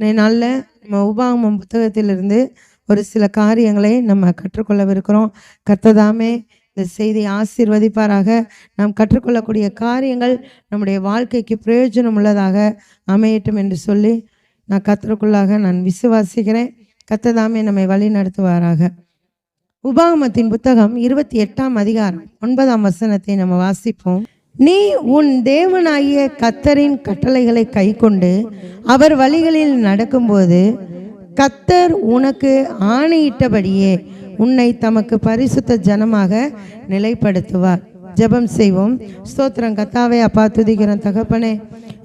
இன்றைய நாளில் நம்ம உபாகமம் புத்தகத்திலிருந்து ஒரு சில காரியங்களை நம்ம கற்றுக்கொள்ளவிருக்கிறோம். கர்த்ததாமே இந்த செய்தியை ஆசீர்வதிப்பாராக. நாம் கற்றுக்கொள்ளக்கூடிய காரியங்கள் நம்முடைய வாழ்க்கைக்கு பிரயோஜனம் உள்ளதாக அமையட்டும் என்று சொல்லி நான் கற்றுக்குள்ளாக நான் விசுவாசிக்கிறேன். கர்த்ததாமே நம்மை வழி நடத்துவாராக. உபாகமத்தின் புத்தகம் இருபத்தி எட்டாம் அதிகாரம் ஒன்பதாம் வசனத்தை நம்ம வாசிப்போம். நீ உன் தேவனாகிய கத்தரின் கட்டளைகளை கைக்கொண்டு அவர் வழிகளில் நடக்கும்போது கத்தர் உனக்கு ஆணையிட்டபடியே உன்னை தமக்கு பரிசுத்த ஜனமாக நிலைப்படுத்துவார். ஜெபம் செய்வோம். ஸ்தோத்திரம். கத்தாவே அப்பா துதிக்கிறோம். தகப்பனே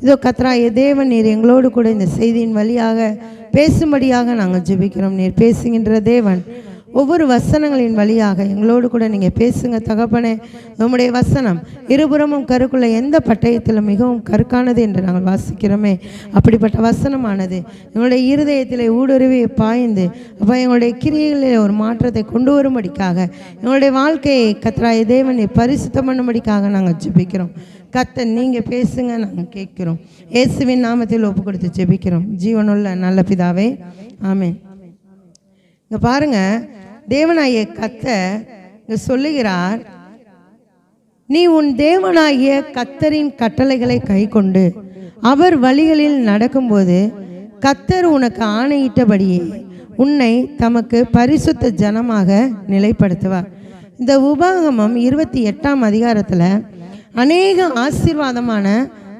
இதோ கத்ராய தேவன் நீர் எங்களோடு கூட இந்த செய்தியின் வழியாக பேசும்படியாக நாங்கள் ஜெபிக்கிறோம். நீர் பேசுகின்ற தேவன் ஒவ்வொரு வசனங்களின் வழியாக எங்களோடு கூட நீங்கள் பேசுங்க தகப்பனே. உங்களுடைய வசனம் இருபுறமும் கருக்குள்ள எந்த பட்டயத்திலும் மிகவும் கருக்கானது என்று நாங்கள் வாசிக்கிறோமே. அப்படிப்பட்ட வசனமானது எங்களுடைய இருதயத்தில் ஊடுருவி பாய்ந்து அப்போ எங்களுடைய கிரியைகளில் ஒரு மாற்றத்தை கொண்டு வரும்படிக்காக எங்களுடைய வாழ்க்கையை கத்ராய தேவனை பரிசுத்தம் பண்ணும்படிக்காக நாங்கள் ஜெபிக்கிறோம். கத்தன் நீங்கள் பேசுங்க நாங்கள் கேட்குறோம். இயேசுவின் நாமத்தில் ஒப்பு கொடுத்து ஜெபிக்கிறோம். ஜீவனுள்ள நல்ல பிதாவே ஆமேன். இங்க பாருங்க தேவனாய கத்த இங்க சொல்லுகிறார் நீ உன் தேவனாகிய கத்தரின் கட்டளைகளை கைக்கொண்டு அவர் வழிகளில் நடக்கும்போது கத்தர் உனக்கு ஆணையிட்டபடியே உன்னை தமக்கு பரிசுத்த ஜனமாக நிலைப்படுத்துவார். இந்த உபாகமம் இருபத்தி எட்டாம் அதிகாரத்தில் அநேக ஆசீர்வாதமான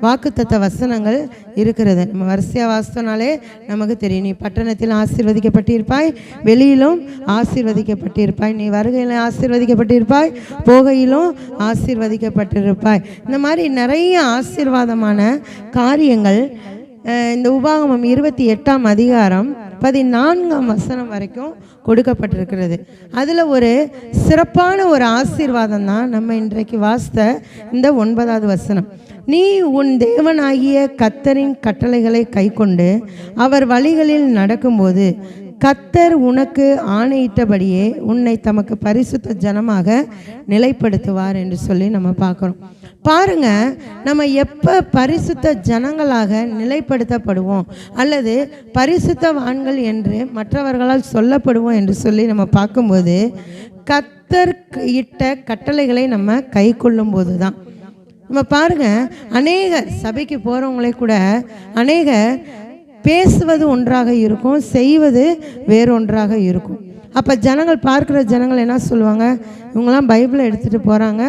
வாக்குத்தத்த வசனங்கள் இருக்கிறது. நம்ம வரிசையாக வாசித்தோனாலே நமக்கு தெரியும். நீ பட்டணத்தில் ஆசீர்வதிக்கப்பட்டிருப்பாய் வெளியிலும் ஆசீர்வதிக்கப்பட்டிருப்பாய். நீ வருகையில் ஆசீர்வதிக்கப்பட்டிருப்பாய் போகையிலும் ஆசீர்வதிக்கப்பட்டிருப்பாய். இந்த மாதிரி நிறைய ஆசீர்வாதமான காரியங்கள் இந்த உபாகமம் இருபத்தி எட்டாம் அதிகாரம் பதினான்காம் வசனம் வரைக்கும் கொடுக்கப்பட்டிருக்கிறது. அதில் ஒரு சிறப்பான ஒரு ஆசீர்வாதம் தான் நம்ம இன்றைக்கு வாசித்த இந்த ஒன்பதாவது வசனம். நீ உன் தேவனாகிய கத்தரின் கட்டளைகளை கைக்கொண்டு அவர் வழிகளில் நடக்கும்போது கத்தர் உனக்கு ஆணையிட்டபடியே உன்னை தமக்கு பரிசுத்த ஜனமாக நிலைப்படுத்துவார் என்று சொல்லி நம்ம பார்க்குறோம். பாருங்க நம்ம எப்போ பரிசுத்த ஜனங்களாக நிலைப்படுத்தப்படுவோம் அல்லது பரிசுத்தவான்கள் என்று மற்றவர்களால் சொல்லப்படுவோம் என்று சொல்லி நம்ம பார்க்கும்போது கத்தர் இட்ட கட்டளைகளை நம்ம கை கொள்ளும் போது தான் நம்ம பாருங்க அநேக சபைக்கு போகிறவங்களே கூட அநேக பேசுவது ஒன்றாக இருக்கும் செய்வது வேறொன்றாக இருக்கும். அப்போ ஜனங்கள் பார்க்குற ஜனங்கள் என்ன சொல்லுவாங்க? இவங்கெல்லாம் பைபிளை எடுத்துகிட்டு போகிறாங்க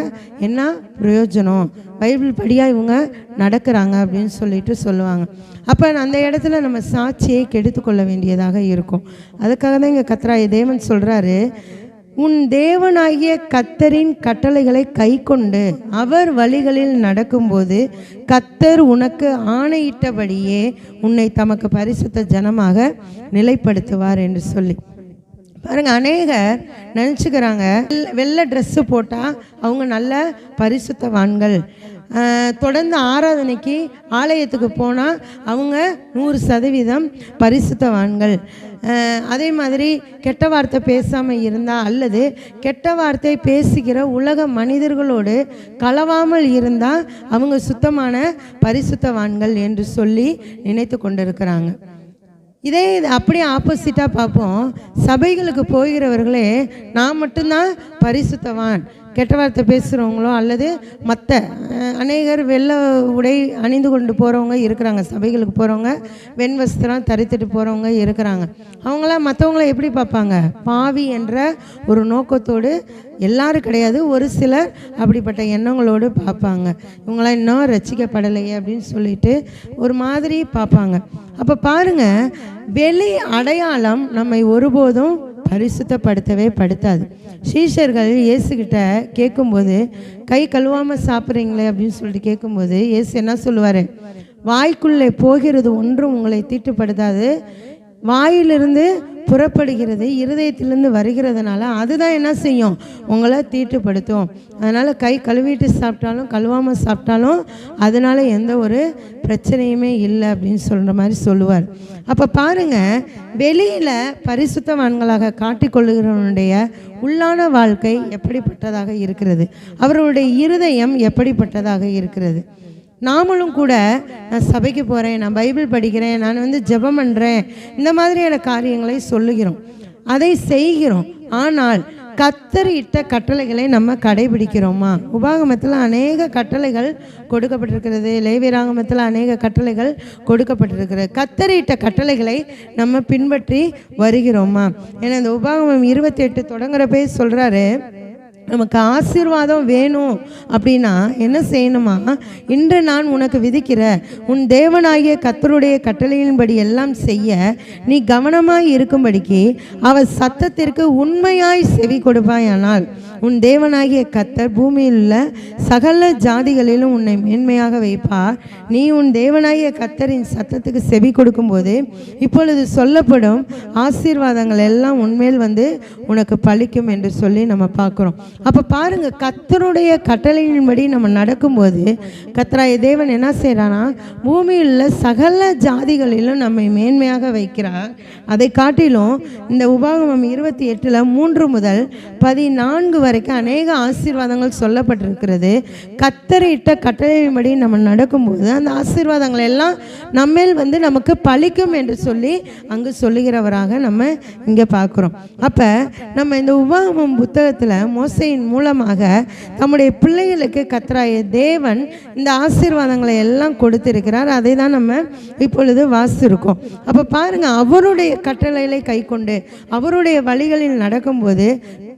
என்ன பிரயோஜனம்? பைபிள் படியாக இவங்க நடக்கிறாங்க அப்படின்னு சொல்லிட்டு சொல்லுவாங்க. அப்போ அந்த இடத்துல நம்ம சாட்சியை கெடுத்துக்கொள்ள வேண்டியதாக இருக்கும். அதுக்காக தான் இங்கே கத்ராய தேவன் சொல்கிறாரு உன் தேவனாகிய கத்தரின் கட்டளைகளை கைக்கொண்டு அவர் வழிகளில் நடக்கும்போது கத்தர் உனக்கு ஆணையிட்டபடியே உன்னை தமக்கு பரிசுத்த ஜனமாக நிலைப்படுத்துவார் என்று சொல்லி. பாருங்க அநேகர் நினச்சிக்கிறாங்க வெள்ளை ட்ரெஸ்ஸு போட்டால் அவங்க நல்ல பரிசுத்தவான்கள். தொடர்ந்து ஆராதனைக்கு ஆலயத்துக்கு போனால் அவங்க நூறு சதவீதம் பரிசுத்தவான்கள். அதே மாதிரி கெட்ட வார்த்தை பேசாமல் இருந்தால் அல்லது கெட்ட வார்த்தை பேசுகிற உலக மனிதர்களோடு கலவாமல் இருந்தால் அவங்க சுத்தமான பரிசுத்தவான்கள் என்று சொல்லி நினைத்து கொண்டிருக்கிறாங்க. இதே இது அப்படியே ஆப்போசிட்டாக பார்ப்போம். சபைகளுக்கு போகிறவர்களே நான் மட்டும்தான் பரிசுத்தவான். கெட்ட வார்த்தை பேசுகிறவங்களோ அல்லது மற்ற அநேகர் வெள்ளை உடை அணிந்து கொண்டு போகிறவங்க இருக்கிறாங்க. சபைகளுக்கு போகிறவங்க வெண் வஸ்திரம் தரித்துட்டு போகிறவங்க இருக்கிறாங்க. அவங்களாம் மற்றவங்கள எப்படி பார்ப்பாங்க? பாவி என்ற ஒரு நோக்கத்தோடு எல்லாரும் கிடையாது ஒரு சிலர் அப்படிப்பட்ட எண்ணங்களோடு பார்ப்பாங்க. இவங்களாம் இன்னும் ரசிக்கப்படலையே அப்படின்னு சொல்லிட்டு ஒரு மாதிரி பார்ப்பாங்க. அப்போ பாருங்க வெளி அடையாளம் நம்மை ஒருபோதும் பரிசுத்தப்படுத்தவே படுத்தாது. சீஷர்கள் இயேசுகிட்ட கேட்கும்போது கை கழுவாமல் சாப்பிட்றீங்களே அப்படின்னு சொல்லிட்டு கேட்கும்போது இயேசு என்ன சொல்லுவார்? வாய்க்குள்ளே போகிறது ஒன்றும் உங்களை தீட்டுப்படுத்தாது. வாயிலிருந்து புறப்படுகிறது இருதயத்திலிருந்து வருகிறதுனால அதுதான் என்ன செய்யும்? உங்களை தீட்டுப்படுத்தும். அதனால் கை கழுவிட்டு சாப்பிட்டாலும் கழுவாமல் சாப்பிட்டாலும் அதனால் எந்த ஒரு பிரச்சனையுமே இல்லை அப்படின்னு சொல்கிற மாதிரி சொல்லுவார். அப்போ பாருங்கள் வெளியில் பரிசுத்தவான்களாக காட்டிக்கொள்ளுகிறவனுடைய உள்ளான வாழ்க்கை எப்படிப்பட்டதாக இருக்கிறது? அவர்களுடைய இருதயம் எப்படிப்பட்டதாக இருக்கிறது? நாமளும் கூட நான் சபைக்கு போகிறேன் நான் பைபிள் படிக்கிறேன் நான் வந்து ஜெபம் பண்ணுறேன் இந்த மாதிரியான காரியங்களை சொல்லுகிறோம். அதை செய்கிறோம். ஆனால் கத்தர் இட்ட கட்டளைகளை நம்ம கடைபிடிக்கிறோமா? உபாகமத்தில் அநேக கட்டளைகள் கொடுக்கப்பட்டிருக்கிறது. லேவியராகமத்தில் அநேக கட்டளைகள் கொடுக்கப்பட்டிருக்கிறது. கத்தர் இட்ட கட்டளைகளை நம்ம பின்பற்றி வருகிறோமா? ஏன்னா இந்த உபாகமம் இருபத்தி எட்டு தொடங்குறப்பே சொல்கிறாரு நமக்கு ஆசீர்வாதம் வேணும் அப்படின்னா என்ன செய்யணுமா? இன்று நான் உனக்கு விதிக்கிற உன் தேவனாகிய கத்தருடைய கட்டளையின்படி எல்லாம் செய்ய நீ கவனமாய் இருக்கும்படிக்கு அவர் சத்தத்திற்கு உண்மையாய் செவி கொடுப்பாயானால் உன் தேவனாகிய கத்தர் பூமியில் உள்ள சகல ஜாதிகளிலும் உன்னை மேன்மையாக வைப்பார். நீ உன் தேவனாகிய கத்தரின் சத்தத்துக்கு செவி கொடுக்கும்போது இப்பொழுது சொல்லப்படும் ஆசீர்வாதங்கள் எல்லாம் உண்மையில் வந்து உனக்கு பழிக்கும் என்று சொல்லி நம்ம பார்க்குறோம். அப்போ பாருங்க கத்தருடைய கட்டளையின்படி நம்ம நடக்கும்போது கத்தராய தேவன் என்ன செய்கிறானா பூமியில் உள்ள சகல ஜாதிகளிலும் நம்மை மேன்மையாக வைக்கிறார். அதை காட்டிலும் இந்த உபாகமம் இருபத்தி எட்டில் மூன்று முதல் பதினான்கு வரைக்கும் அநேக ஆசீர்வாதங்கள் சொல்லப்பட்டிருக்கிறது. கத்தரையிட்ட கட்டளையின்படி நம்ம நடக்கும்போது அந்த ஆசீர்வாதங்கள் எல்லாம் நம்மேல் வந்து நமக்கு பழிக்கும் என்று சொல்லி அங்கு சொல்லுகிறவராக நம்ம இங்கே பார்க்குறோம். அப்போ நம்ம இந்த உபாகமம் புத்தகத்தில் மோசையின் மூலமாக தம்முடைய பிள்ளைகளுக்கு கத்தராய தேவன் இந்த ஆசீர்வாதங்களை எல்லாம் கொடுத்திருக்கிறார். அதை தான் நம்ம இப்பொழுது வாசிருக்கோம் அப்போ பாருங்க அவருடைய கட்டளைகளை கை கொண்டு அவருடைய வழிகளில் நடக்கும்போது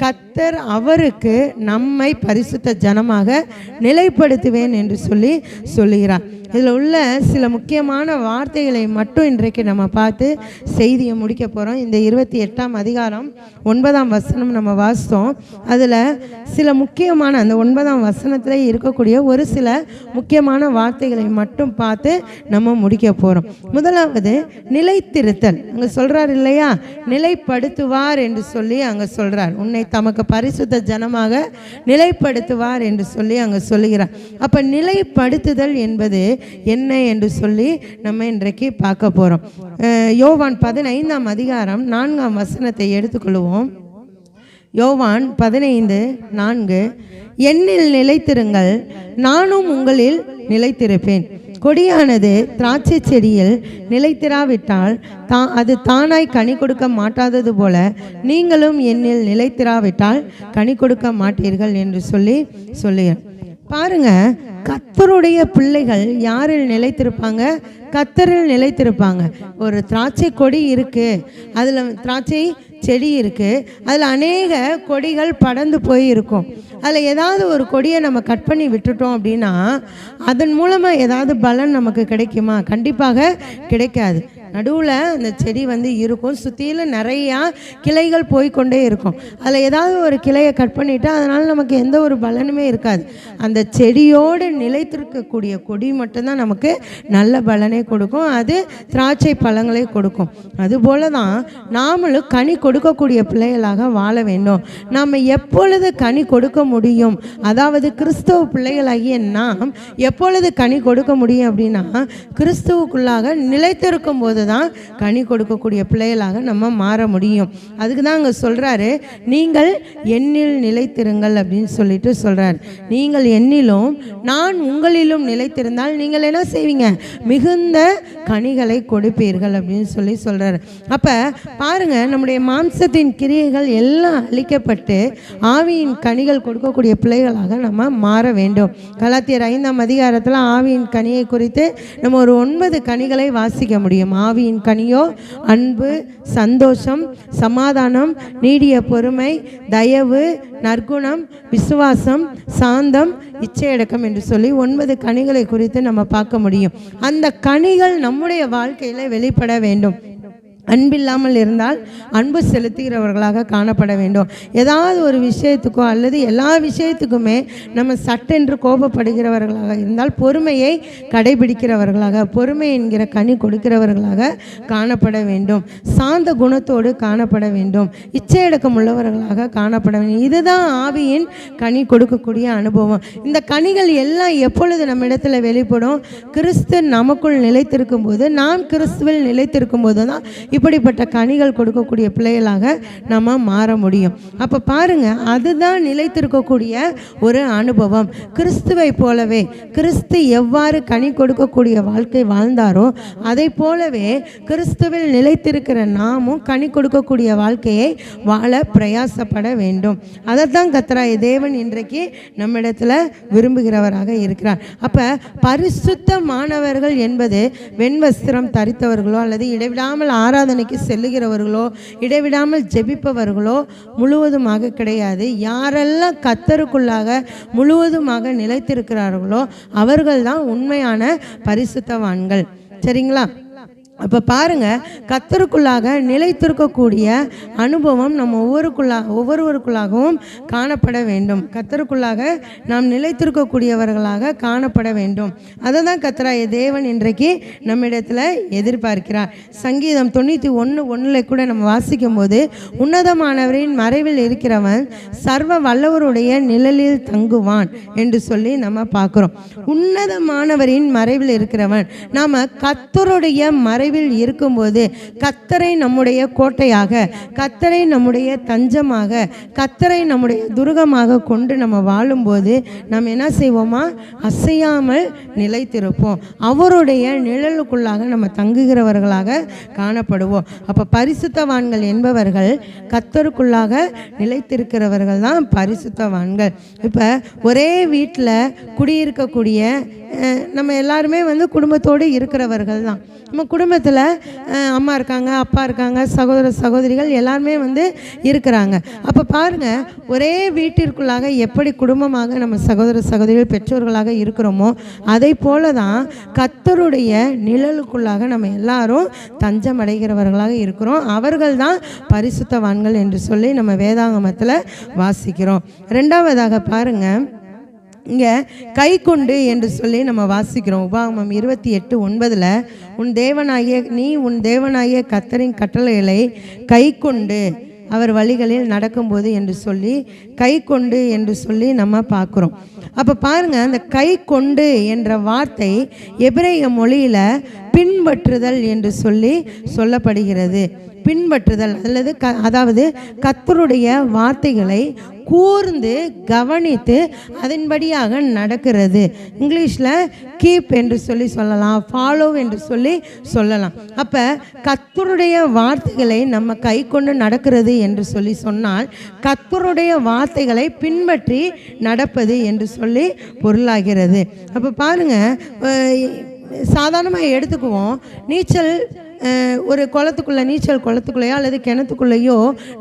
கத்தர் அவர் அவருக்கு நம்மை பரிசுத்த ஜனமாக நிலைப்படுத்துவேன் என்று சொல்லி சொல்லுகிறார். இதில் உள்ள சில முக்கியமான வார்த்தைகளை மட்டும் இன்றைக்கு நம்ம பார்த்து செய்தியை முடிக்க போகிறோம் இந்த இருபத்தி எட்டாம் அதிகாரம் ஒன்பதாம் வசனம் நம்ம வாசித்தோம். அதில் சில முக்கியமான அந்த ஒன்பதாம் வசனத்தில் இருக்கக்கூடிய ஒரு சில முக்கியமான வார்த்தைகளை மட்டும் பார்த்து நம்ம முடிக்க போகிறோம் முதலாவது நிலைத்திருத்தல். அங்கே சொல்கிறார் இல்லையா? நிலைப்படுத்துவார் என்று சொல்லி அங்கே சொல்கிறார் உன்னை தமக்கு பரிசுத்த ஜனமாக நிலைப்படுத்துவார் என்று சொல்லி அங்கே சொல்லுகிறார். அப்போ நிலைப்படுத்துதல் என்பது என்ன என்று சொல்லி நம்ம இன்றைக்கு பார்க்க போகிறோம் யோவான் பதினைந்தாம் அதிகாரம் நான்காம் வசனத்தை எடுத்துக்கொள்வோம். யோவான் பதினைந்து நான்கு என்னில் நிலைத்திருங்கள் நானும் உங்களில் நிலைத்திருப்பேன். கொடியானது திராட்சை செடியில் நிலைத்திராவிட்டால் தா அது தானாய் கனி கொடுக்க மாட்டாதது போல நீங்களும் என்னில் நிலைத்திராவிட்டால் கனி கொடுக்க மாட்டீர்கள் என்று சொல்லி சொல்லுகிறேன். பாருங்க கத்தருடைய பிள்ளைகள் யாரில் நிலைத்திருப்பாங்க? கத்தரில் நிலைத்திருப்பாங்க. ஒரு திராட்சை கொடி இருக்கு. அதில் திராட்சை செடி இருக்கு. அதில் அநேக கொடிகள் படர்ந்து போய் இருக்கும் அதில் ஏதாவது ஒரு கொடியை நம்ம கட் பண்ணி விட்டுட்டோம் அப்படின்னா அதன் மூலமாக ஏதாவது பலன் நமக்கு கிடைக்குமா? கண்டிப்பாக கிடைக்காது. நடுவில் அந்த செடி வந்து இருக்கும். சுற்றியில் நிறையா கிளைகள் போய்க்கொண்டே இருக்கும். அதில் ஏதாவது ஒரு கிளையை கட் பண்ணிவிட்டு அதனால் நமக்கு எந்த ஒரு பலனுமே இருக்காது. அந்த செடியோடு நிலைத்திருக்கக்கூடிய கொடி மட்டும்தான் நமக்கு நல்ல பலனை கொடுக்கும். அது திராட்சை பழங்களை கொடுக்கும். அதுபோல தான் நாமளும் கனி கொடுக்கக்கூடிய பிள்ளைகளாக வாழ வேண்டும். நாம் எப்பொழுது கனி கொடுக்க முடியும்? அதாவது கிறிஸ்தவ பிள்ளைகளாகிய நாம் எப்பொழுது கனி கொடுக்க முடியும் அப்படின்னா கிறிஸ்துவுக்குள்ளாக நிலைத்திருக்கும் போது தான் கனி கொடுக்கக்கூடிய பிள்ளைகளாக நம்ம மாற முடியும். அதுக்கு தான் அங்கே சொல்கிறாரு நீங்கள் எண்ணில் நிலைத்திருங்கள் அப்படின்னு சொல்லிட்டு சொல்கிறார் நீங்கள் எண்ணிலும் நான் உங்களிலும் நிலைத்திருந்தால் நீங்கள் என்ன செய்வீங்க? மிகுந்த கனிகளை கொடுப்பீர்கள் அப்படின்னு சொல்லி சொல்கிறார் அப்போ பாருங்க நம்முடைய மாம்சத்தின் கிரியைகள் எல்லாம் அழிக்கப்பட்டு ஆவியின் கனிகள் கொடுக்கக்கூடிய பிள்ளைகளாக நம்ம மாற வேண்டும். கலாத்தியர் ஐந்தாம் அதிகாரத்தில் ஆவியின் கனியை குறித்து நம்ம ஒரு ஒன்பது கனிகளை வாசிக்க முடியும்? ஆவியின் கனியோ அன்பு சந்தோஷம் சமாதானம் நீடிய பொறுமை தயவு நற்குணம் விசுவாசம் சாந்தம் இச்சையடக்கம் என்று சொல்லி ஒன்பது கனிகளை குறித்து நம்ம பார்க்க முடியும். அந்த கனிகள் நம்முடைய வாழ்க்கையில் வெளிப்பட வேண்டும். அன்பில்லாமல் இருந்தால் அன்பு செலுத்துகிறவர்களாக காணப்பட வேண்டும். ஏதாவது ஒரு விஷயத்துக்கோ அல்லது எல்லா விஷயத்துக்குமே நம்ம சட்டென்று கோபப்படுகிறவர்களாக இருந்தால் பொறுமையை கடைபிடிக்கிறவர்களாக பொறுமை என்கிற கனி கொடுக்கிறவர்களாக காணப்பட வேண்டும். சாந்த குணத்தோடு காணப்பட வேண்டும். இச்சையடக்கம் உள்ளவர்களாக காணப்பட வேண்டும். இதுதான் ஆவியின் கனி கொடுக்கக்கூடிய அனுபவம். இந்த கனிகள் எல்லாம் எப்பொழுது நம்ம இடத்துல வெளிப்படும்? கிறிஸ்து நமக்குள் நிலைத்திருக்கும் போது நாம் கிறிஸ்துவில் நிலைத்திருக்கும் போது தான் இப்படிப்பட்ட கனிகள் கொடுக்கக்கூடிய பிள்ளைகளாக நம்ம மாற முடியும். அப்போ பாருங்க அதுதான் நிலைத்திருக்கக்கூடிய ஒரு அனுபவம். கிறிஸ்துவை போலவே கிறிஸ்து எவ்வாறு கனி கொடுக்கக்கூடிய வாழ்க்கை வாழ்ந்தாரோ அதை போலவே கிறிஸ்துவில் நிலைத்திருக்கிற நாமும் கனி கொடுக்கக்கூடிய வாழ்க்கையை வாழ பிரயாசப்பட வேண்டும். அதைத்தான் கத்ராய தேவன் இன்றைக்கு நம்மிடத்தில் விரும்புகிறவராக இருக்கிறார். அப்ப பரிசுத்தமானவர்கள் என்பது வெண்வஸ்திரம் தரித்தவர்களோ அல்லது இடைவிடாமல் ஆராதனைக்கு செல்லுகிறவர்களோ இடைவிடாமல் ஜெபிப்பவர்களோ முழுவதுமாக கிடையாது. யாரெல்லாம் கத்தருக்குள்ளாக முழுவதுமாக நிலைத்திருக்கிறார்களோ அவர்கள்தான் உண்மையான பரிசுத்தவான்கள். சரிங்களா? அப்போ பாருங்க கத்தருக்குள்ளாக நிலைத்திருக்கக்கூடிய அனுபவம் நம்ம ஒவ்வொருக்குள்ளாக ஒவ்வொருவருக்குள்ளாகவும் காணப்பட வேண்டும். கத்தருக்குள்ளாக நாம் நிலைத்திருக்கக்கூடியவர்களாக காணப்பட வேண்டும். அதை தான் கத்தராய தேவன் இன்றைக்கு நம்மிடத்தில் எதிர்பார்க்கிறார். சங்கீதம் தொண்ணூற்றி ஒன்று ஒன்றில் கூட நம்ம வாசிக்கும் போது உன்னதமானவரின் மறைவில் இருக்கிறவன் சர்வ வல்லவருடைய நிழலில் தங்குவான் என்று சொல்லி நம்ம பார்க்குறோம். உன்னதமானவரின் மறைவில் இருக்கிறவன். நாம் கத்தருடைய மறை மறைவில் இருக்கும்போது கத்தரை நம்முடைய கோட்டையாக கத்தரை நம்முடைய தஞ்சமாக கத்தரை நம்முடைய துருகமாக கொண்டு நம்ம வாழும்போது நம்ம என்ன செய்வோமா? அசையாமல் நிலைத்திருப்போம். அவருடைய நிழலுக்குள்ளாக நம்ம தங்குகிறவர்களாக காணப்படுவோம். அப்போ பரிசுத்தவான்கள் என்பவர்கள் கத்தருக்குள்ளாக நிலைத்திருக்கிறவர்கள் தான் பரிசுத்தவான்கள். இப்போ ஒரே வீட்டில் குடியிருக்கக்கூடிய நம்ம எல்லாருமே வந்து குடும்பத்தோடு இருக்கிறவர்கள் தான். நம்ம குடும்ப குடும்பத்தில் அம்மா இருக்காங்க அப்பா இருக்காங்க சகோதர சகோதரிகள் எல்லாருமே வந்து இருக்கிறாங்க. அப்போ பாருங்கள் ஒரே வீட்டிற்குள்ளாக எப்படி குடும்பமாக நம்ம சகோதர சகோதரிகள் பெற்றோர்களாக இருக்கிறோமோ அதை போல தான் கத்தருடைய நிழலுக்குள்ளாக நம்ம எல்லாரும் தஞ்சம் அடைகிறவர்களாக இருக்கிறோம். அவர்கள் தான் பரிசுத்தவான்கள் என்று சொல்லி நம்ம வேதாங்கமத்தில் வாசிக்கிறோம். ரெண்டாவதாக பாருங்கள் இங்கே கை கொண்டு என்று சொல்லி நம்ம வாசிக்கிறோம். உபாகமம் இருபத்தி எட்டு ஒன்பதில் உன் தேவனாகிய நீ உன் தேவனாகிய கத்தரின் கட்டளைகளை கை கொண்டு அவர் வழிகளில் நடக்கும்போது என்று சொல்லி கை கொண்டு என்று சொல்லி நம்ம பார்க்குறோம். அப்போ பாருங்க அந்த கை கொண்டு என்ற வார்த்தை எபிரேய மொழியில் பின்பற்றுதல் என்று சொல்லி சொல்லப்படுகிறது. பின்பற்றுதல் அல்லது க அதாவது கத்தருடைய வார்த்தைகளை கூர்ந்து கவனித்து அதன்படியாக நடக்கிறது. இங்கிலீஷில் கீப் என்று சொல்லி சொல்லலாம் ஃபாலோ என்று சொல்லி சொல்லலாம். அப்போ கத்தருடைய வார்த்தைகளை நம்ம கை கொண்டு நடக்கிறது என்று சொல்லி சொன்னால் கத்தருடைய வார்த்தைகளை பின்பற்றி நடப்பது என்று சொல்லி பொருளாகிறது. அப்போ பாருங்கள் சாதாரணமாக எடுத்துக்குவோம் நீச்சல் ஒரு குளத்துக்குள்ளே நீச்சல் குளத்துக்குள்ளேயோ அல்லது கிணத்துக்குள்ளேயோ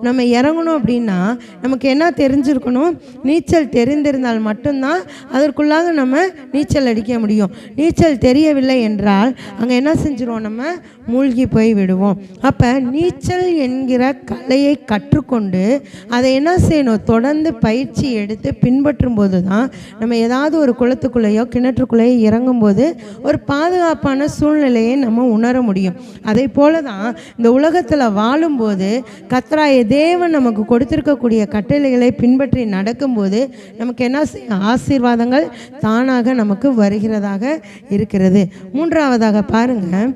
நம்ம இறங்கணும் அப்படின்னா நமக்கு என்ன தெரிஞ்சிருக்கணும்? நீச்சல் தெரிந்திருந்தால் மட்டும்தான் அதற்குள்ளாக நம்ம நீச்சல் அடிக்க முடியும். நீச்சல் தெரியவில்லை என்றால் அங்கே என்ன செஞ்சிருவோம்? நம்ம மூழ்கி போய் விடுவோம். அப்போ நீச்சல் என்கிற கலையை கற்றுக்கொண்டு அதை என்ன செய்யணும்? தொடர்ந்து பயிற்சி எடுத்து பின்பற்றும் போது தான் நம்ம ஏதாவது ஒரு குளத்துக்குள்ளேயோ கிணற்றுக்குள்ளேயோ இறங்கும்போது ஒரு பாதுகாப்பான சூழ்நிலையை நம்ம உணர முடியும். அதே போல தான் இந்த உலகத்தில் வாழும்போது கத்ராய தேவன் நமக்கு கொடுத்துருக்கக்கூடிய கட்டளைகளை பின்பற்றி நடக்கும்போது நமக்கு என்ன செய்யும் ஆசீர்வாதங்கள் தானாக நமக்கு வருகிறதாக இருக்கிறது. மூன்றாவதாக பாருங்கள்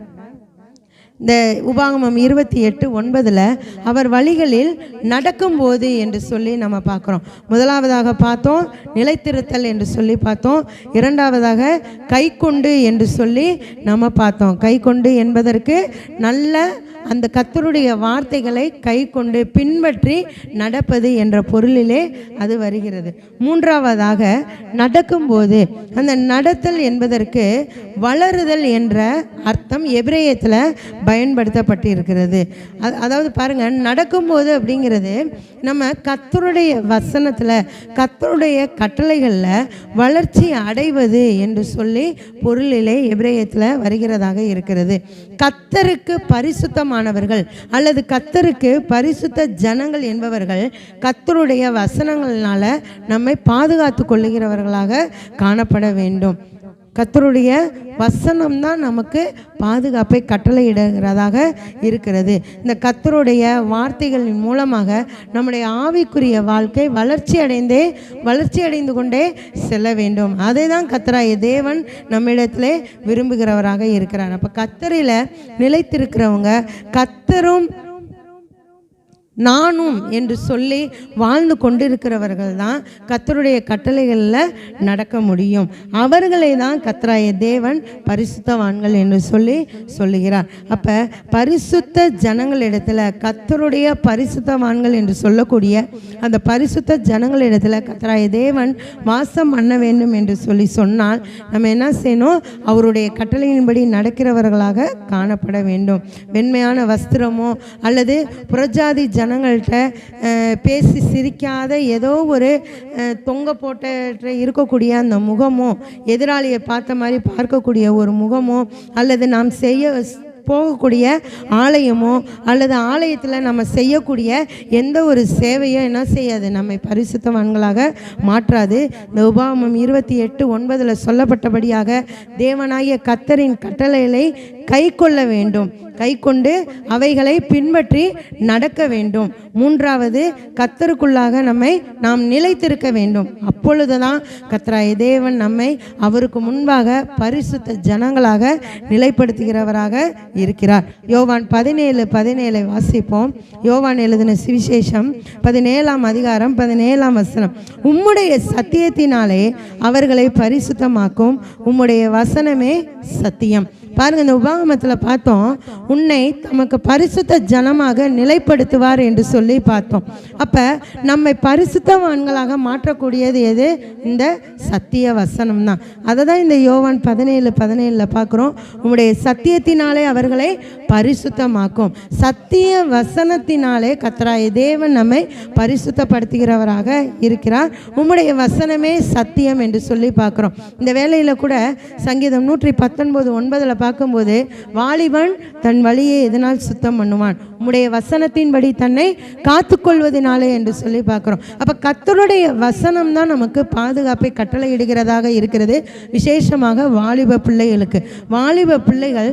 இந்த உபாகமம் இருபத்தி எட்டு ஒன்பதில் அவர் வழிகளில் நடக்கும்போது என்று சொல்லி நம்ம பார்க்குறோம். முதலாவதாக பார்த்தோம் நிலைத்திருத்தல் என்று சொல்லி பார்த்தோம். இரண்டாவதாக கை கொண்டு என்று சொல்லி நம்ம பார்த்தோம். கை கொண்டு என்பதற்கு நல்ல அந்த கத்தருடைய வார்த்தைகளை கை கொண்டு பின்பற்றி நடப்பது என்ற பொருளிலே அது வருகிறது. மூன்றாவதாக நடக்கும்போது அந்த நடத்தல் என்பதற்கு வளருதல் என்ற அர்த்தம் எபிரேயத்தில் பயன்படுத்தப்பட்டு இருக்கிறது அதாவது பாருங்கள் நடக்கும்போது அப்படிங்கிறது நம்ம கத்தருடைய வசனத்தில் கத்தருடைய கட்டளைகளில் வளர்ச்சி அடைவது என்று சொல்லி பொருளிலே எபிரேயத்தில் வருகிறதாக இருக்கிறது. கத்தருக்கு பரிசுத்தம் பரிசுத்தமானவர்கள் அல்லது கத்தருக்கு பரிசுத்த ஜனங்கள் என்பவர்கள் கத்தருடைய வசனங்கள்னால நம்மை பாதுகாத்து கொள்ளுகிறவர்களாக காணப்பட வேண்டும். கத்தருடைய வசனம் தான் நமக்கு பாதுகாப்பை கட்டளையிடுகிறதாக இருக்கிறது. இந்த கத்தருடைய வார்த்தைகளின் மூலமாக நம்முடைய ஆவிக்குரிய வாழ்க்கை வளர்ச்சி அடைந்தே வளர்ச்சி அடைந்து கொண்டே செல்ல வேண்டும். அதை தான் கத்தராய தேவன் நம்மிடத்திலே விரும்புகிறவராக இருக்கிறார். அப்போ கத்தரில் நிலைத்திருக்கிறவங்க கத்தரும் நானும் என்று சொல்லி வாழ்ந்து கொண்டிருக்கிறவர்கள் தான் கத்தருடைய கட்டளைகளில் நடக்க முடியும். அவர்களை தான் கத்தராய தேவன் பரிசுத்தவான்கள் என்று சொல்லி சொல்லுகிறார். அப்போ பரிசுத்த ஜனங்களிடத்தில் கத்தருடைய பரிசுத்தவான்கள் என்று சொல்லக்கூடிய அந்த பரிசுத்த ஜனங்களிடத்தில் கத்தராய தேவன் வாசம் பண்ண வேண்டும் என்று சொல்லி சொன்னால் நம்ம என்ன செய்யணும்? அவருடைய கட்டளையின்படி நடக்கிறவர்களாக காணப்பட வேண்டும். வெண்மையான வஸ்திரமோ அல்லது புறஜாதி ஜனங்கள்கிட்ட பேசி சிரிக்காத ஏதோ ஒரு தொங்க போட்ட இருக்கக்கூடிய அந்த முகமோ எதிராளியை பார்த்த மாதிரி பார்க்கக்கூடிய ஒரு முகமோ அல்லது நாம் செய்ய போகக்கூடிய ஆலயமோ அல்லது ஆலயத்தில் நம்ம செய்யக்கூடிய எந்த ஒரு சேவையோ என்ன செய்யாது. நம்மை பரிசுத்தவான்களாக மாற்றாது. இந்த உபாமம் இருபத்தி எட்டு ஒன்பதில் சொல்லப்பட்டபடியாக தேவனாகிய கத்தரின் கட்டளைகளை கை கொள்ள வேண்டும். கை கொண்டு அவைகளை பின்பற்றி நடக்க வேண்டும். மூன்றாவது கத்தருக்குள்ளாக நம்மை நாம் நிலைத்திருக்க வேண்டும். அப்பொழுதுதான் கத்தராய தேவன் நம்மை அவருக்கு முன்பாக பரிசுத்த ஜனங்களாக நிலைப்படுத்துகிறவராக இருக்கிறார். யோவான் பதினேழு பதினேழை வாசிப்போம். யோவான் எழுதின சுவிசேஷம் பதினேழாம் அதிகாரம் பதினேழாம் வசனம். உம்முடைய சத்தியத்தினாலே அவர்களை பரிசுத்தமாக்கும். உம்முடைய வசனமே சத்தியம். பாருங்க இந்த உபாகமத்தில் பார்த்தோம். உன்னை தமக்கு பரிசுத்த ஜனமாக நிலைப்படுத்துவார் என்று சொல்லி பார்த்தோம். அப்போ நம்மை பரிசுத்தவான்களாக மாற்றக்கூடியது எது? இந்த சத்திய வசனம் தான் அதை தான் இந்த யோவான் பதினேழு பதினேழில் பார்க்குறோம். உங்களுடைய சத்தியத்தினாலே அவர்களை பரிசுத்தமாக்கும். சத்திய வசனத்தினாலே கத்தராய தேவன் நம்மை பரிசுத்தப்படுத்துகிறவராக இருக்கிறார். உம்முடைய வசனமே சத்தியம் என்று சொல்லி பார்க்குறோம். இந்த வேலையில் கூட சங்கீதம் நூற்றி பத்தொன்பது ஒன்பதில் பார்க்கும்போது வாலிபன் தன் வழியை எதனால் சுத்தம் பண்ணுவான்? உம்முடைய வசனத்தின்படி தன்னை காத்துக்கொள்வதனாலே என்று சொல்லி பார்க்குறோம். அப்போ கத்தருடைய வசனம் தான் நமக்கு பாதுகாப்பை கட்டளையிடுகிறதாக இருக்கிறது. விசேஷமாக வாலிப பிள்ளைகளுக்கு. வாலிப பிள்ளைகள்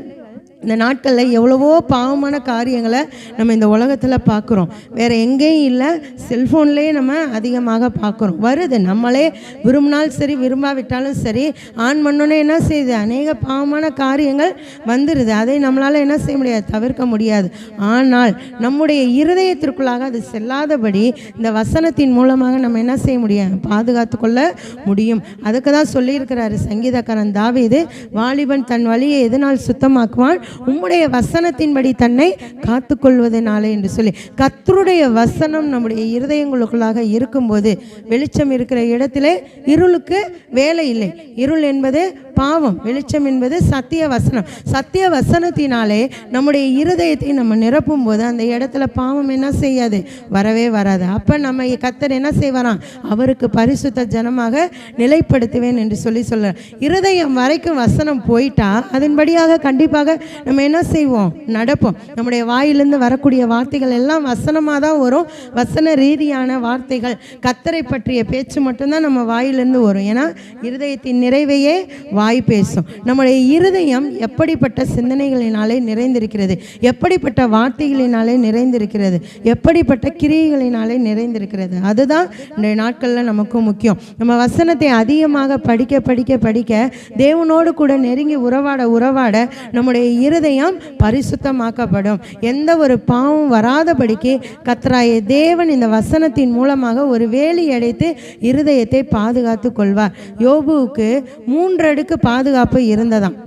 இந்த நாட்களில் எவ்வளவோ பாவமான காரியங்களை நம்ம இந்த உலகத்தில் பார்க்குறோம். வேறு எங்கேயும் இல்லை செல்ஃபோன்லேயே நம்ம அதிகமாக பார்க்குறோம். வருது நம்மளே விரும்பினாலும் சரி விரும்பாவிட்டாலும் சரி ஆன் பண்ணோன்னே என்ன செய்யுது? அநேக பாவமான காரியங்கள் வந்துடுது அதை நம்மளால் என்ன செய்ய முடியாது தவிர்க்க முடியாது. ஆனால் நம்முடைய இருதயத்திற்குள்ளாக அது செல்லாதபடி இந்த வசனத்தின் மூலமாக நம்ம என்ன செய்ய முடியும் பாதுகாத்து கொள்ள முடியும். அதுக்கு தான் சொல்லியிருக்கிறாரு சங்கீதக்காரன் தாவீது வாலிபன் தன் வழியை எதனால் சுத்தமாக்குவான்? உம்முடைய வசனத்தின்படி தன்னை காத்துக்கொள்வதனாலே என்று சொல்லி கத்தருடைய வசனம் நம்முடைய இருதயங்களுக்குள்ளாக இருக்கும்போது வெளிச்சம் இருக்கிற இடத்திலே இருளுக்கு வேலை இல்லை. இருள் என்பது பாவம் வெளிச்சம் என்பது சத்திய வசனம். சத்திய வசனத்தினாலே நம்முடைய இருதயத்தை நம்ம நிரப்பும் போது அந்த இடத்துல பாவம் என்ன செய்யாது? வரவே வராது. அப்போ நம்ம கத்தர் என்ன செய்வாராம்? அவருக்கு பரிசுத்த ஜனமாக நிலைப்படுத்துவேன் என்று சொல்லி சொல்ல இருதயம் வரைக்கும் வசனம் போயிட்டா அதன்படியாக கண்டிப்பாக நம்ம என்ன செய்வோம்? நடப்போம். நம்முடைய வாயிலிருந்து வரக்கூடிய வார்த்தைகள் எல்லாம் வசனமாக தான் வரும். வசன ரீதியான வார்த்தைகள் கத்தரை பற்றிய பேச்சு மட்டும்தான் நம்ம வாயிலிருந்து வரும். ஏன்னா இருதயத்தின் நிறைவையே வா வாய் பேசும். நம்முடைய இருதயம் எப்படிப்பட்ட சிந்தனைகளினாலே நிறைந்திருக்கிறது? எப்படிப்பட்ட வார்த்தைகளினாலே நிறைந்திருக்கிறது? எப்படிப்பட்ட கிரியைகளினாலே நிறைந்திருக்கிறது? அதுதான் இந்த நாட்களில் நமக்கும் முக்கியம். நம்ம வசனத்தை அதிகமாக படிக்க படிக்க படிக்க தேவனோடு கூட நெருங்கி உறவாட உறவாட நம்முடைய இருதயம் பரிசுத்தமாக்கப்படும். எந்த ஒரு பாவம் வராதபடிக்கு கத்ராய தேவன் இந்த வசனத்தின் மூலமாக ஒரு வேலி அடைத்து இருதயத்தை பாதுகாத்து கொள்வார். யோபுவுக்கு மூன்றடுக்கு பாதுகாப்பு இருந்ததாம்.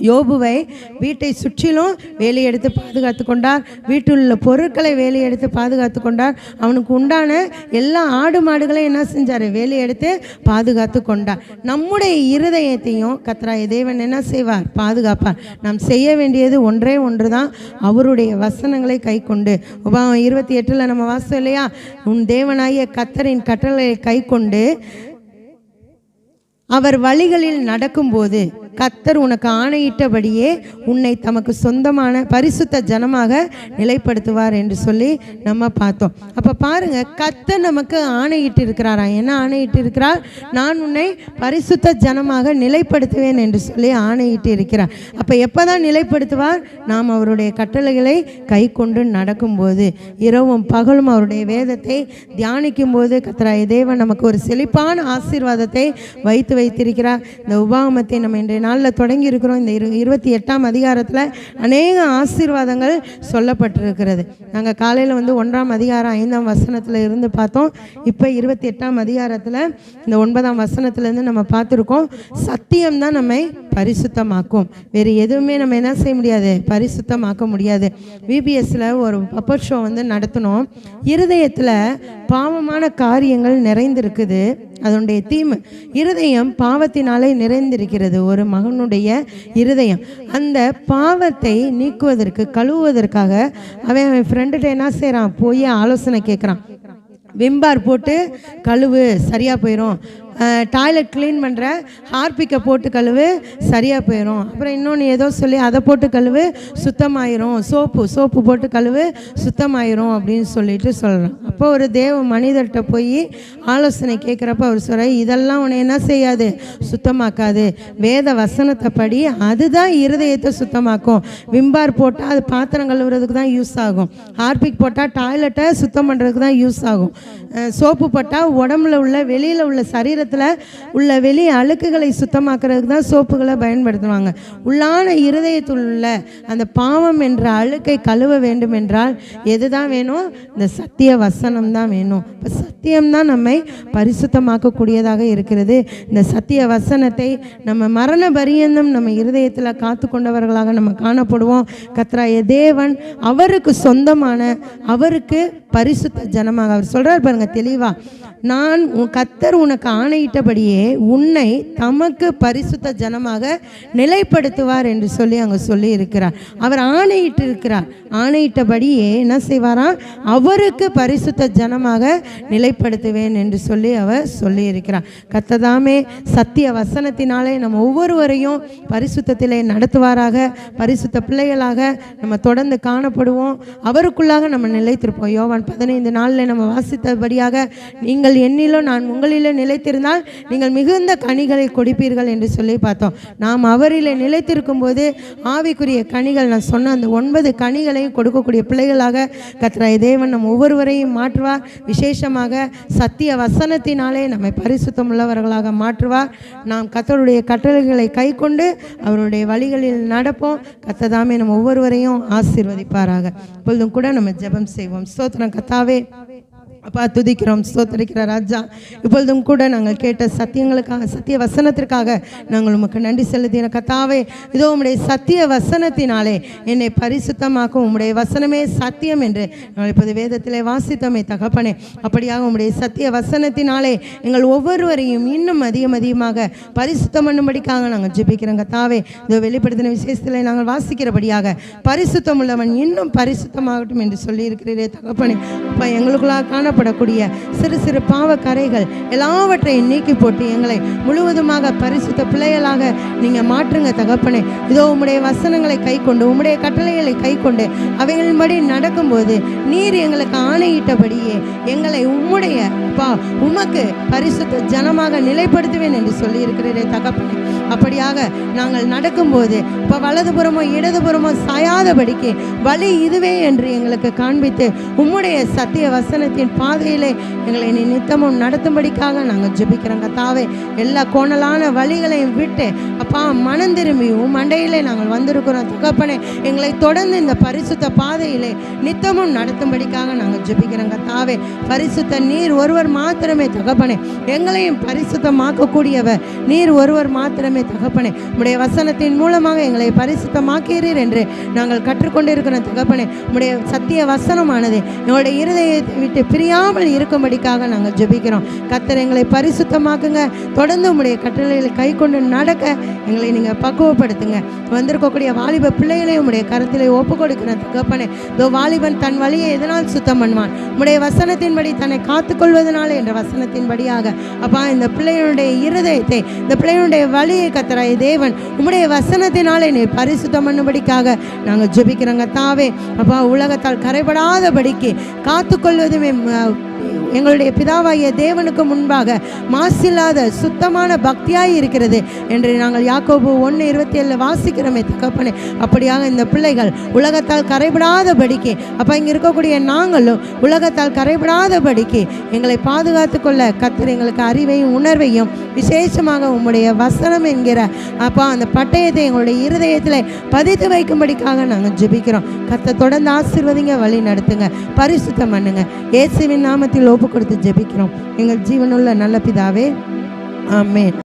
யோபுவை வீட்டை சுற்றிலும் வேலையெடுத்து பாதுகாத்து கொண்டார். வீட்டில் உள்ள பொருட்களை வேலையெடுத்து பாதுகாத்து கொண்டார். அவனுக்கு உண்டான எல்லா ஆடு மாடுகளையும் என்ன செஞ்சார்? வேலையெடுத்து பாதுகாத்து கொண்டார். நம்முடைய இருதயத்தையும் கத்ராய தேவன் என்ன செய்வார்? பாதுகாப்பார். நாம் செய்ய வேண்டியது ஒன்றே ஒன்று தான் அவருடைய வசனங்களை கை கொண்டு. உபாவம் இருபத்தி எட்டில் நம்ம வாசம் இல்லையா? உன் தேவனாகிய கத்தரின் கட்டளை கை கொண்டு அவர் வழிகளில் நடக்கும்போது கத்தர் உனக்கு ஆணையிட்டபடியே உன்னை தமக்கு சொந்தமான பரிசுத்த ஜனமாக நிலைப்படுத்துவார் என்று சொல்லி நம்ம பார்த்தோம். அப்போ பாருங்க கத்தர் நமக்கு ஆணையிட்டு இருக்கிறாரா என்ன ஆணையிட்டு இருக்கிறார் நான் உன்னை பரிசுத்த ஜனமாக நிலைப்படுத்துவேன் என்று சொல்லி ஆணையிட்டு இருக்கிறார் அப்போ எப்போதான் நிலைப்படுத்துவார்? நாம் அவருடைய கட்டளைகளை கை கொண்டு நடக்கும்போது இரவும் பகலும் அவருடைய வேதத்தை தியானிக்கும் போது கத்தராய தேவன் நமக்கு ஒரு செழிப்பான ஆசீர்வாதத்தை வைத்து வைத்திருக்கிறார். இந்த உபாகமத்தை நம்ம இன்றைய நாளில் தொடங்கி இருக்கிறோம் இந்த இரு இருபத்தி எட்டாம் அதிகாரத்தில் அநேக ஆசீர்வாதங்கள் சொல்லப்பட்டிருக்கிறது. நாங்கள் காலையில் வந்து ஒன்றாம் அதிகாரம் ஐந்தாம் வசனத்தில் இருந்து பார்த்தோம். இப்போ இருபத்தி எட்டாம் அதிகாரத்தில் இந்த ஒன்பதாம் வசனத்துலேருந்து நம்ம பார்த்துருக்கோம். சத்தியம் தான் நம்மை பரிசுத்தமாக்கும். வேறு எதுவுமே நம்ம என்ன செய்ய முடியாது? பரிசுத்தமாக்க முடியாது. விபிஎஸ்ல ஒரு பப்பர் ஷோ வந்து நடத்தினோம். இருதயத்தில் பாவமான காரியங்கள் நிறைந்திருக்குது. அதனுடைய தீம் இருதயம் பாவத்தினாலே நிறைந்திருக்கிறது. ஒரு மகனுடைய இருதயம். அந்த பாவத்தை நீக்குவதற்கு கழுவுவதற்காக அவன் அவன் ஃப்ரெண்டுகிட்ட என்ன செய்கிறான் போய் ஆலோசனை கேட்குறான் விம்பார் போட்டு கழுவு சரியாக போயிடும் டாய்லெட் க்ளீன் பண்ணுற ஹார்பிக்கை போட்டு கழுவு சரியாக போயிடும் அப்புறம் இன்னொன்று ஏதோ சொல்லி அதை போட்டு கழுவு சுத்தமாயிரும். சோப்பு சோப்பு போட்டு கழுவு சுத்தமாயிரும் அப்படின்னு சொல்லிட்டு சொல்கிறோம் அப்போ ஒரு தேவ மனிதர்கிட்ட போய் ஆலோசனை கேட்குறப்ப அவர் சொல்கிற இதெல்லாம் உன்னை என்ன செய்யாது? சுத்தமாக்காது. வேத வசனத்தை படி அதுதான் இருதயத்தை சுத்தமாக்கும். விம்பார் போட்டால் அது பாத்திரம் கழுவுறதுக்கு தான் யூஸ் ஆகும். ஹார்பிக் போட்டால் டாய்லெட்டை சுத்தம் பண்ணுறதுக்கு தான் யூஸ் ஆகும். சோப்பு போட்டால் உடம்புல உள்ள வெளியில் உள்ள சரீரத்தில் உள்ள வெளி அழுக்குகளை சுத்தமாக்குறதுக்கு தான் சோப்புகளை பயன்படுத்துவாங்க. உள்ளான இருதயத்தில் உள்ள அந்த பாவம் என்ற அழுக்கை கழுவ வேண்டும் என்றால் எது தான் வேணும்? இந்த சத்திய வசனம் தான் வேணும். இப்போ சத்தியம் தான் நம்மை பரிசுத்தமாக்கக்கூடியதாக இருக்கிறது. இந்த சத்திய வசனத்தை நம்ம மரண பரியந்தம் நம்ம இருதயத்தில் காத்து கொண்டவர்களாக நம்ம காணப்படுவோம். கத்ராய தேவன் அவருக்கு சொந்தமான அவருக்கு பரிசுத்த ஜனமாக. அவர் சொல்றார் பாருங்க தெளிவா. நான் உன் கத்தர் உனக்கு ஆணையிட்டபடியே உன்னை தமக்கு பரிசுத்த ஜனமாக நிலைப்படுத்துவார் என்று சொல்லி அங்கே சொல்லி இருக்கிறார் அவர் ஆணையிட்டு இருக்கிறார் ஆணையிட்டபடியே என்ன செய்வாராம்? அவருக்கு பரிசுத்த ஜனமாக நிலைப்படுத்துவேன் என்று சொல்லி அவர் சொல்லி இருக்கிறார் கத்ததாமே சத்திய வசனத்தினாலே நம்ம ஒவ்வொருவரையும் பரிசுத்தத்திலே நடத்துவாராக பரிசுத்த பிள்ளைகளாக நம்ம தொடர்ந்து காணப்படுவோம். அவருக்குள்ளாக நம்ம நிலைத்திருப்போம். யோவான் பதினைந்து நாளில் நம்ம வாசித்தபடியாக நீங்கள் என்னிலோ நான் உங்களிலோ நிலைத்திருந்தால் நீங்கள் மிகுந்த கனிகளை கொடுப்பீர்கள் என்று சொல்லி பார்த்தோம். நாம் அவரில் நிலைத்திருக்கும் போது ஆவிக்குரிய கனிகள் நான் சொன்ன அந்த ஒன்பது கனிகளையும் கொடுக்கக்கூடிய பிள்ளைகளாக கத்ராய தேவன் நம் ஒவ்வொருவரையும் மாற்றுவார். விசேஷமாக சத்திய வசனத்தினாலே நம்மை பரிசுத்தம் உள்ளவர்களாக மாற்றுவார். நாம் கத்தருடைய கட்டளைகளை கை கொண்டு அவருடைய வழிகளில் நடப்போம். கத்ததாமே நம் ஒவ்வொருவரையும் ஆசீர்வதிப்பாராக. இப்பொழுதும் கூட நம்ம ஜெபம் செய்வோம். ஸ்தோத்திரம் கத்தாவே அப்பா துதிக்கிறோம் ஸ்தோத்தரிக்கிற ராஜா. இப்பொழுதும் கூட நாங்கள் கேட்ட சத்தியங்களுக்காக சத்திய வசனத்திற்காக நாங்கள் உமக்கு நன்றி செலுத்தின கத்தாவே. இதோ உம்முடைய சத்திய வசனத்தினாலே என்னை பரிசுத்தமாக்கும். உம்முடைய வசனமே சத்தியம் என்று நாங்கள் இப்போது வேதத்திலே வாசித்தோமே தகப்பனே. அப்படியாக உம்முடைய சத்திய வசனத்தினாலே எங்கள் ஒவ்வொருவரையும் இன்னும் அதிகம் அதிகமாக பரிசுத்தம் பண்ணும்படிக்காக நாங்கள் ஜெபிக்கிறோம் கத்தாவே. இதோ வெளிப்படுத்தின விசேஷத்தில் நாங்கள் வாசிக்கிறபடியாக பரிசுத்தம் உள்ளவன் இன்னும் பரிசுத்தமாகட்டும் என்று சொல்லியிருக்கிறீரே தகப்பனே. அப்பா எங்களுக்குள்ளாக காணப்படக்கூடிய சிறு சிறு பாவ கரைகள் எல்லாவற்றையும் நீக்கி போட்டு எங்களை முழுவதுமாக பரிசுத்த பிள்ளைகளாக நீங்கள் மாற்றுங்க தகப்பனே. இதோ உம்முடைய வசனங்களை கை கொண்டு உம்முடைய கட்டளைகளை கை கொண்டு அவைகளின்படி நடக்கும்போது நீர் எங்களுக்கு ஆணையிட்டபடியே எங்களை உம்முடைய அப்பா உமக்கு பரிசுத்த ஜனமாக நிலைப்படுத்துவேன் என்று சொல்லியிருக்கிறீரே தகப்பனே. அப்படியாக நாங்கள் நடக்கும்போது இப்போ வலதுபுறமோ இடதுபுறமோ சாயாதபடிக்கு வழி இதுவே என்று எங்களுக்கு காண்பித்து உம்முடைய சத்திய வசனத்தின் பாதையிலே எங்களை நீ நித்தமும் நடத்தும்படிக்காக நாங்கள் ஜெபிக்கிறோங்க தாவே எல்லா கோணலான வழிகளையும் விட்டு அப்பா மனம் திரும்பி உன் மண்டையிலே நாங்கள் வந்திருக்கிறோம். தகப்பனே எங்களை தொடர்ந்து இந்த பரிசுத்த பாதையிலே நித்தமும் நடத்தும்படிக்காக நாங்கள் ஜெபிக்கிறோங்க தாவே பரிசுத்த நீர் ஒருவர் மாத்திரமே தகப்பனே எங்களையும் பரிசுத்தமாக்கக்கூடியவர். நீர் ஒருவர் மாத்திரமே தகப்பனே உடைய வசனத்தின் மூலமாக எங்களை பரிசுத்தமாக்கிறீர் என்று நாங்கள் கற்றுக்கொண்டிருக்கிற தகப்பனே உடைய சத்திய வசனமானது எங்களுடைய இருதயத்தை விட்டு பிரியாமல் இருக்கும்படிக்காக நாங்கள் ஜெபிக்கிறோம். கத்தர் எங்களை பரிசுத்தமாக்குங்க தொடர்ந்து உடைய கட்டளைகளை கை கொண்டு நடக்க எங்களை நீங்கள் பக்குவப்படுத்துங்க. வந்திருக்கக்கூடிய வாலிப பிள்ளைகளையும் உடைய கருத்திலே ஒப்பு கொடுக்கிற தகப்பனே இதோ வாலிபன் தன் வழியை எதனால் சுத்தம் பண்ணுவான்? உடைய வசனத்தின்படி தன்னை காத்துக்கொள்வதனால் நாள் என்ற வசனத்தின்படியாக அப்பா இந்த பிள்ளைகளுடைய இருதயத்தை இந்த பிள்ளைகளுடைய வழியை கத்துறாய் தேவன் உம்முடைய வசனத்தினாலே நீ பரிசுத்தம் பண்ணும்படிக்காக நாங்கள் ஜெபிக்கிறோங்க தாவே. அப்பா உலகத்தால் கரைபடாதபடிக்கு காத்துக்கொள்வதுமே எங்களுடைய பிதாவாகிய தேவனுக்கு முன்பாக மாசில்லாத சுத்தமான பக்தியாய் இருக்கிறது என்று நாங்கள் யாக்கோபு ஒன்று இருபத்தி ஏழில் வாசிக்கிறோமே தகப்பனே. அப்படியாக இந்த பிள்ளைகள் உலகத்தால் கரைபடாதபடிக்கு அப்போ இங்கே இருக்கக்கூடிய நாங்களும் உலகத்தால் கரைபடாதபடிக்கு எங்களை பாதுகாத்து கொள்ள கத்தர் எங்களுக்கு அறிவையும் உணர்வையும் விசேஷமாக உங்களுடைய வசனம் என்கிற அப்போ அந்த பட்டயத்தை எங்களுடைய இருதயத்தில் பதித்து வைக்கும்படிக்காக நாங்கள் ஜெபிக்கிறோம். கத்தை தொடர்ந்து ஆசீர்வதிங்க வழி நடத்துங்க பரிசுத்தம் பண்ணுங்க. இயேசுவின் நாமத்தில் ஒப்பு கொடுத்து ஜெபிக்கிறோம். எங்கள் ஜீவனுள்ள நல்ல பிதாவே. ஆமேன்.